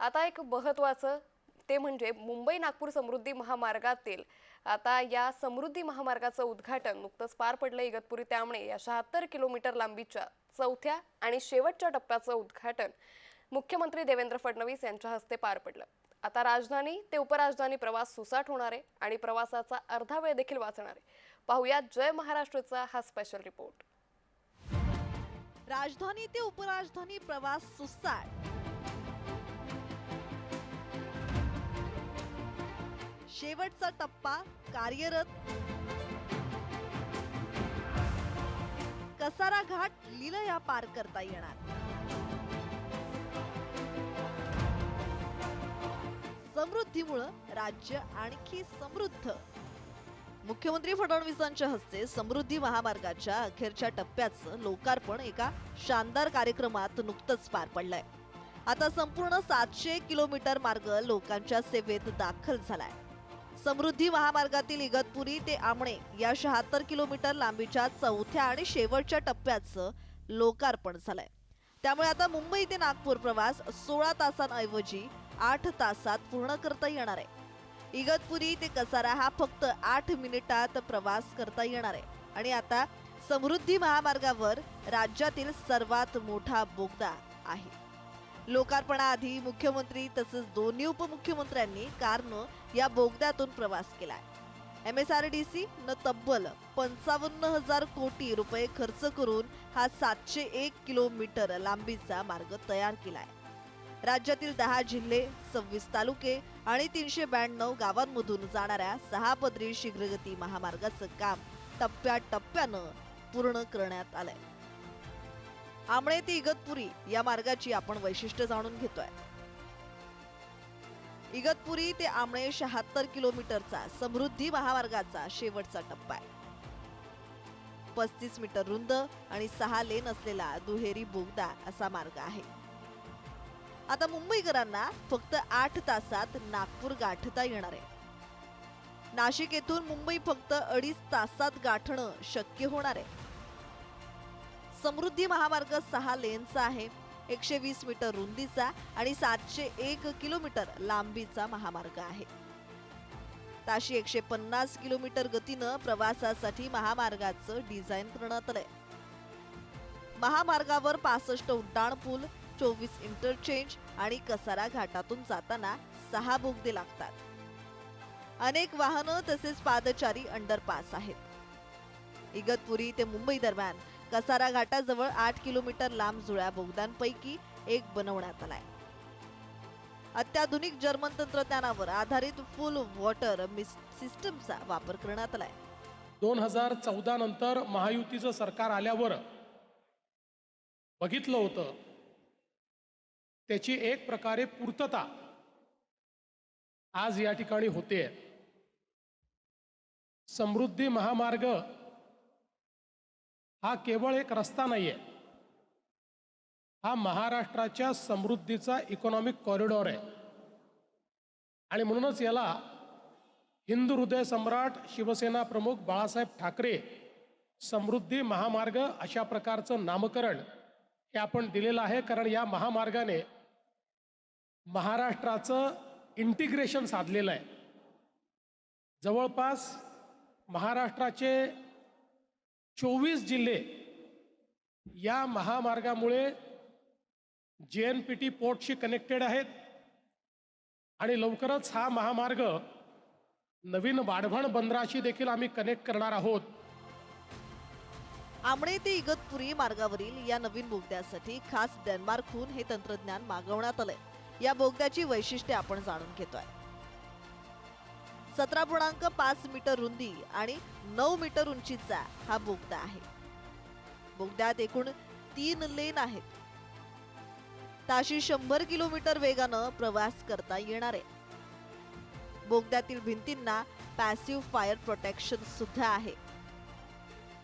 आता एक महत्त्वाचं ते म्हणजे मुंबई नागपूर समृद्धी महामार्गातील आता या समृद्धी महामार्गाचं उद्घाटन नुकतंच पार पडलं इगतपुरी त्यामुळे या शहात्तर किलोमीटर लांबीच्या चौथ्या आणि शेवटच्या टप्प्याचं उद्घाटन मुख्यमंत्री देवेंद्र फडणवीस यांच्या हस्ते पार पडलं. आता राजधानी ते उपराजधानी प्रवास सुसाट होणार आहे आणि प्रवासाचा अर्धा वेळ देखील वाचणार आहे. पाहूया जय महाराष्ट्रचा हा स्पेशल रिपोर्ट राजधानी ते उपराजधानी प्रवास सुसाट. शेवटचा टप्पा कार्यरत. कसारा घाट लिलया पार करता येणार. समृद्धीमुळं राज्य आणखी समृद्ध. मुख्यमंत्री फडणवीसांच्या हस्ते समृद्धी महामार्गाच्या अखेरच्या टप्प्याचं लोकार्पण एका शानदार कार्यक्रमात नुकतंच पार पडलंय. आता संपूर्ण सातशे किलोमीटर मार्ग लोकांच्या सेवेत दाखल झालाय. समृद्धी महामार्गातील इगतपुरी ते आमणे या शहात्तर किलोमीटर लांबीच्या चौथ्या आणि शेवटच्या टप्प्याचं लोकार्पण झालंय. त्यामुळे आता मुंबई ते नागपूर प्रवास सोळा तासांऐवजी आठ तासात पूर्ण करता येणार आहे. इगतपुरी ते कसारा हा फक्त आठ मिनिटात प्रवास करता येणार आहे. आणि आता समृद्धी महामार्गावर राज्यातील सर्वात मोठा बोगदा आहे. लोकार्पणाआधी मुख्यमंत्री तसंच दोन्ही उपमुख्यमंत्र्यांनी कारनं या बोगद्यातून प्रवास केलाय. M S R D C न तब्बल पंचावन्न हजार कोटी रुपये खर्च करून हा सातशे एक किलोमीटर लांबीचा मार्ग तयार केलाय. राज्यातील दहा जिल्हे सव्वीस तालुके आणि तीनशे ब्याण्णव गावांमधून जाणाऱ्या सहा पदरी शीघ्रगती महामार्गाचं काम टप्प्याटप्प्यानं पूर्ण करण्यात आलंय. आमळे ते इगतपुरी या मार्गाची आपण वैशिष्ट्य जाणून घेतोय. इगतपुरी ते आमळे शहात्तर किलोमीटरचा समृद्धी महामार्गाचा शेवटचा टप्पा आहे. पस्तीस मीटर रुंद आणि सहा लेन असलेला दुहेरी बोगदा असा मार्ग आहे. आता मुंबईकरांना फक्त आठ तासात नागपूर गाठता येणार आहे. नाशिक येथून मुंबई फक्त अडीच तासात गाठणं शक्य होणार आहे. समृद्धी महामार्ग सहा लेनचा आहे. एकशे वीस मीटर रुंदीचा आणि सातशे एक किलोमीटर लांबीचा महामार्ग आहे. ताशी एकशे पन्नास किलोमीटर गतीनं प्रवासासाठी महामार्गाचं डिझाईन करण्यात आलंय. महामार्गावर पासष्ट उड्डाण पूल चोवीस इंटरचेंज आणि कसारा घाटातून जाताना सहा बोगदे लागतात. अनेक वाहनं तसेच पादचारी अंडरपास आहेत. इगतपुरी ते मुंबई दरम्यान कसारा घाटाजवळ आठ किलोमीटर लांब जुळ्या बोगद्यांपैकी एक बनवण्यात आलाय. अत्याधुनिक जर्मन तंत्रज्ञानावर आधारित फुल वॉटर सिस्टमचा वापर करण्यात आलाय. दोन हजार चौदा नंतर महायुतीचं सरकार आल्यावर बघितलं होतं. त्याची एक प्रकारे पूर्तता आज या ठिकाणी होते समृद्धी महामार्ग हा केवळ एक रस्ता नाही आहे हा महाराष्ट्राच्या समृद्धीचा इकॉनॉमिक कॉरिडॉर आहे. आणि म्हणूनच याला हिंदू हृदय सम्राट शिवसेना प्रमुख बाळासाहेब ठाकरे समृद्धी महामार्ग अशा प्रकारचं नामकरण हे आपण दिलेलं आहे. कारण या महामार्गाने महाराष्ट्राचं इंटिग्रेशन साधलेलं आहे. जवळपास महाराष्ट्राचे चोवीस जिल्हे या महामार्गामुळे जे एन पी टी पोर्टशी कनेक्टेड आहेत. आणि लवकरच हा महामार्ग नवीन वाढवण बंदराशी देखील आम्ही कनेक्ट करणार आहोत. आमणे ते इगतपुरी मार्गावरील या नवीन बोगद्यासाठी खास डेन्मार्कहून हे तंत्रज्ञान मागवण्यात आलंय. या बोगद्याची वैशिष्ट्ये आपण जाणून घेतोय. सतरा पूर्णांक पाच मीटर रुंदी आणि नऊ मीटर उंचीचा हा बोगदा आहे. बोगद्यात एकूण तीन लेन आहेत. ताशी शंभर किलोमीटर वेगानं प्रवास करता येणार आहे. बोगद्यातील भिंतींना पॅसिव्ह फायर प्रोटेक्शन सुद्धा आहे.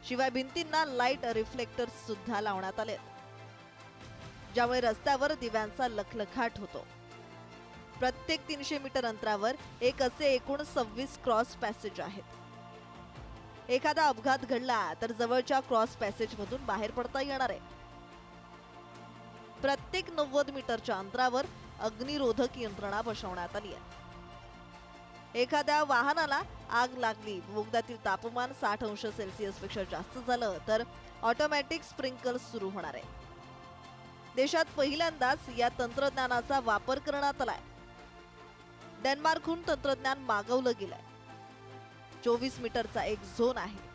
शिवाय भिंतींना लाइट रिफ्लेक्टर सुद्धा लावण्यात आले ज्यामुळे रस्त्यावर दिव्यांचा लखलखाट होतो. प्रत्येक तीनशे मीटर अंतरावर एक असे एकूण सव्वीस क्रॉस पॅसेज आहेत. एखादा अपघात घडला तर जवळच्या क्रॉस पॅसेज मधून बाहेर पडता येणार आहे. प्रत्येक नव्वद मीटरच्या अंतरावर अग्निरोधक यंत्रणा बसवण्यात आली आहे. एखाद्या वाहनाला आग लागली बोगद्यातील तापमान साठ अंश सेल्सिअसपेक्षा जास्त झालं तर ऑटोमॅटिक स्प्रिंकल सुरू होणार आहे. देशात पहिल्यांदाच या तंत्रज्ञानाचा वापर करण्यात आलाय. डेन्मार्कहून तंत्रज्ञान मागवलं गेलंय. चोवीस मीटरचा एक झोन आहे.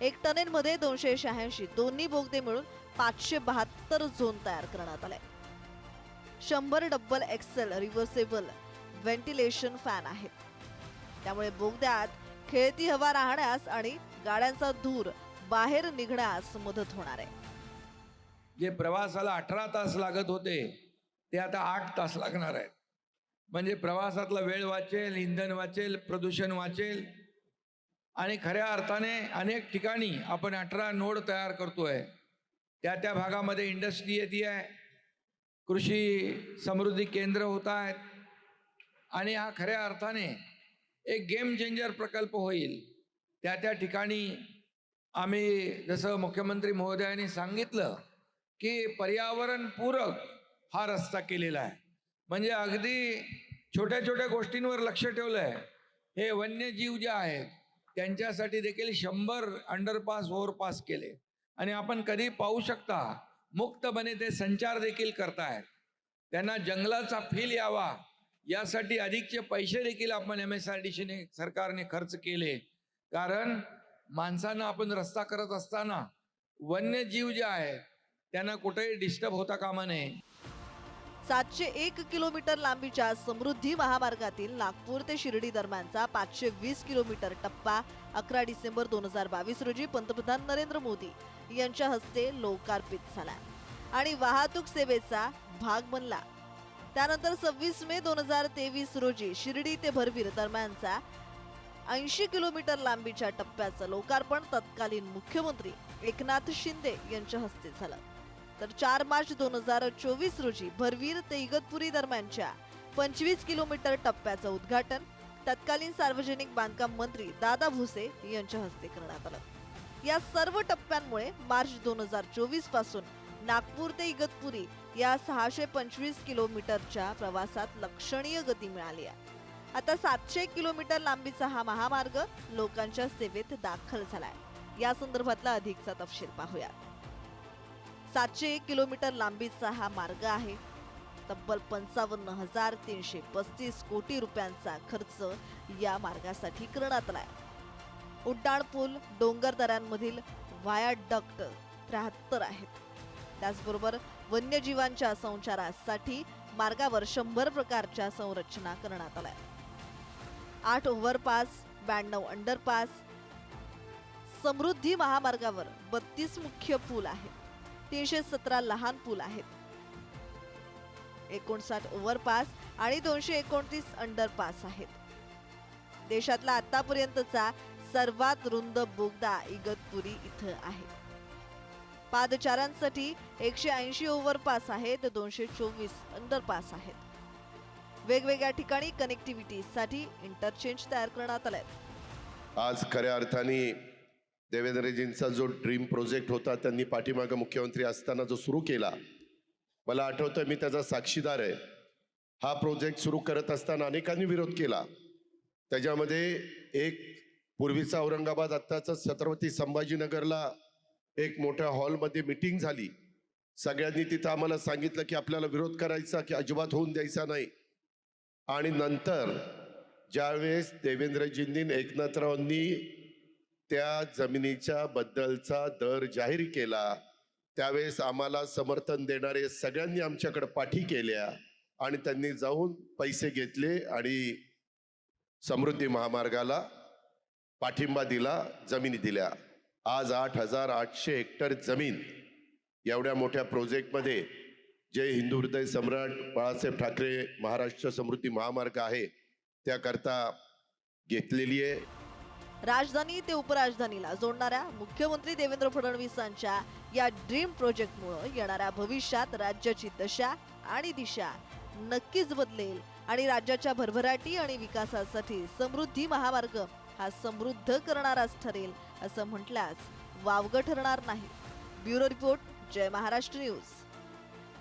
एक टनेलमध्ये दोनशे शहाऐंशी दोन्ही बोगदे मिळून पाचशे बहात्तर झोन तयार करण्यात आलाय शंभर double axial reversible ventilation fan आहेत त्यामुळे बोगद्यात खेळती हवा राहण्यास आणि गाड्यांचा धूर बाहेर निघण्यास मदत होणार आहे. जे प्रवासाला अठरा तास लागत होते ते आता आठ तास लागणार आहेत. म्हणजे प्रवासातला वेळ वाचेल इंधन वाचेल प्रदूषण वाचेल. आणि खऱ्या अर्थाने अनेक ठिकाणी आपण अठरा नोड तयार करतोय. त्या त्या भागामध्ये इंडस्ट्री येते आहे कृषी समृद्धी केंद्र होत आहेत आणि हा खऱ्या अर्थाने एक गेम चेंजर प्रकल्प होईल. त्या त्या ठिकाणी आम्ही जसं मुख्यमंत्री महोदयांनी सांगितलं की पर्यावरणपूरक हा रस्ता केलेला आहे. म्हणजे अगदी छोट्या छोट्या गोष्टींवर लक्ष ठेवलं आहे हे वन्यजीव जे आहेत त्यांच्यासाठी देखील शंभर अंडरपास ओव्हरपास केले. आणि आपण कधी पाहू शकता मुक्तपणे ते संचार देखील करतायत. त्यांना जंगलाचा फील यावा. यासाठी अधिकचे पैसे देखील आपण एम एस आर डी सीने सरकारने खर्च केले. कारण माणसांना आपण रस्ता करत असताना वन्यजीव जे आहेत त्यांना कुठेही डिस्टर्ब होता कामा नये. सातशे एक किलोमीटर लांबीच्या समृद्धी महामार्गातील नागपूर ते शिर्डी दरम्यानचा पाचशे वीस किलोमीटर टप्पा अकरा डिसेंबर दोन हजार बावीस रोजी पंतप्रधान नरेंद्र मोदी यांच्या हस्ते लोकार्पित झाला. आणि वाहतूक सेवेचा भाग बनला. त्यानंतर सव्वीस मे दोन हजार तेवीस रोजी शिर्डी ते भरवीर दरम्यानचा ऐंशी किलोमीटर लांबीच्या टप्प्याचं लोकार्पण तत्कालीन मुख्यमंत्री एकनाथ शिंदे यांच्या हस्ते झालं. तर चार मार्च दोन हजार चोवीस रोजी भरवीर ते इगतपुरी दरम्यानच्या पंचवीस किलोमीटर टप्प्याचं उद्घाटन. तत्कालीन सार्वजनिक बांधकाम मंत्री दादा भुसे यांच्या हस्ते करण्यात आलं. या सर्व टप्प्यांमुळे मार्च दोन हजार चोवीसपासून नागपूर ते इगतपुरी या सहाशे पंचवीस किलोमीटरच्या प्रवासात लक्षणीय गती मिळाली आहे. आता सातशे किलोमीटर लांबीचा हा महामार्ग लोकांच्या सेवेत दाखल झालाय. या संदर्भातला अधिकचा तपशील पाहूया सातशे एक किलोमीटर लांबीचा हा मार्ग आहे. तब्बल पंचावन्न हजार तीनशे पस्तीस कोटी रुपयांचा खर्च या मार्गासाठी करण्यात आलाय. उड्डाण पूल डोंगर दऱ्यांमधील व्हायाडक्ट त्र्याहत्तर आहेत. त्याचबरोबर वन्यजीवांच्या संचारासाठी मार्गावर शंभर प्रकारच्या संरचना करण्यात आल्या आठ ओव्हरपास ब्याण्णव अंडरपास समृद्धी महामार्गावर बत्तीस मुख्य पूल आहेत. तीनशे सतरा लहान पूल आहेत. एकोणसाठ ओव्हरपास आणि दोनशे एकोणतीस अंडरपास आहेत. देशातला आतापर्यंतचा सर्वात रुंद बोगदा इगतपुरी इथं आहे. पादचारांसाठी एकशे ऐंशी ओव्हरपास आहेत दोनशे चोवीस अंडरपास आहेत. वेगवेगळ्या ठिकाणी कनेक्टिव्हिटीसाठी इंटरचेंज तयार करण्यात आले आज खऱ्या अर्थाने देवेंद्रजींचा जो ड्रीम प्रोजेक्ट होता त्यांनी पाठीमागं मुख्यमंत्री असताना जो सुरू केला मला आठवतं मी त्याचा साक्षीदार आहे. हा प्रोजेक्ट सुरू करत असताना अनेकांनी विरोध केला. त्याच्यामध्ये एक पूर्वीचा औरंगाबाद आत्ताचा छत्रपती संभाजीनगरला एक मोठ्या हॉलमध्ये मिटिंग झाली. सगळ्यांनी तिथं आम्हाला सांगितलं की आपल्याला विरोध करायचा की अजिबात होऊन द्यायचा नाही. आणि नंतर ज्यावेळेस देवेंद्रजींनी एकनाथरावांनी त्या जमिनीच्या बद्दलचा दर जाहीर केला. त्यावेळेस आम्हाला समर्थन देणारे सगळ्यांनी आमच्याकडे पाठी केल्या आणि त्यांनी जाऊन पैसे घेतले आणि समृद्धी महामार्गाला पाठिंबा दिला जमिनी दिल्या. आज आठ हजार आठशे हेक्टर जमीन एवढ्या मोठ्या प्रोजेक्टमध्ये जे हिंदू हृदय सम्राट बाळासाहेब ठाकरे महाराष्ट्र समृद्धी महामार्ग आहे त्याकरता घेतलेली आहे. राजधानी ते उपराजधानीला जोडणाऱ्या मुख्यमंत्री देवेंद्र फडणवीसांच्या या ड्रीम प्रोजेक्टमुळे येणाऱ्या भविष्यात राज्याची दशा आणि दिशा नक्कीच बदलेल आणि राज्याच्या भरभराटी आणि विकासासाठी समृद्धी महामार्ग हा समृद्ध करणाराच ठरेल असं म्हटल्यास वावगं ठरणार नाही. Bureau report Jai Maharashtra news.